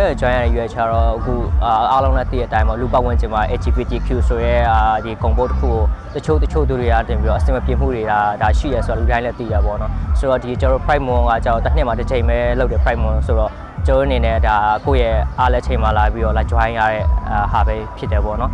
ရဲ့ join ရတဲ့ရွေးချယ်တော့အခုအာအားလုံးလည်းသိတဲ့အတိုင်းပေါ့လူပတ်ဝန်းကျင်မှာ LGBTQ ဆိုရဲအာဒီကွန်ပို့တစ်ခုကိုတချို့တချို့သူတွေကတင်ပြီးတော့အစင်မပြေမှုတွေဒါဒါရှိရဆိုတော့လူတိုင်းလည်းသိရပါတော့။ဆိုတော့ဒီကျွန်တော်တို့ Pride Month ကကျွန်တော်တစ်နှစ်မှာတစ်ချိန်ပဲလုပ်တဲ့ Pride Month ဆိုတော့ကျွန်တော်အနေနဲ့ဒါကိုယ့်ရဲ့အားလက်ချိန်မှာလာပြီးတော့လာ join ရတဲ့အာဟာပဲဖြစ်တယ်ပေါ့နော်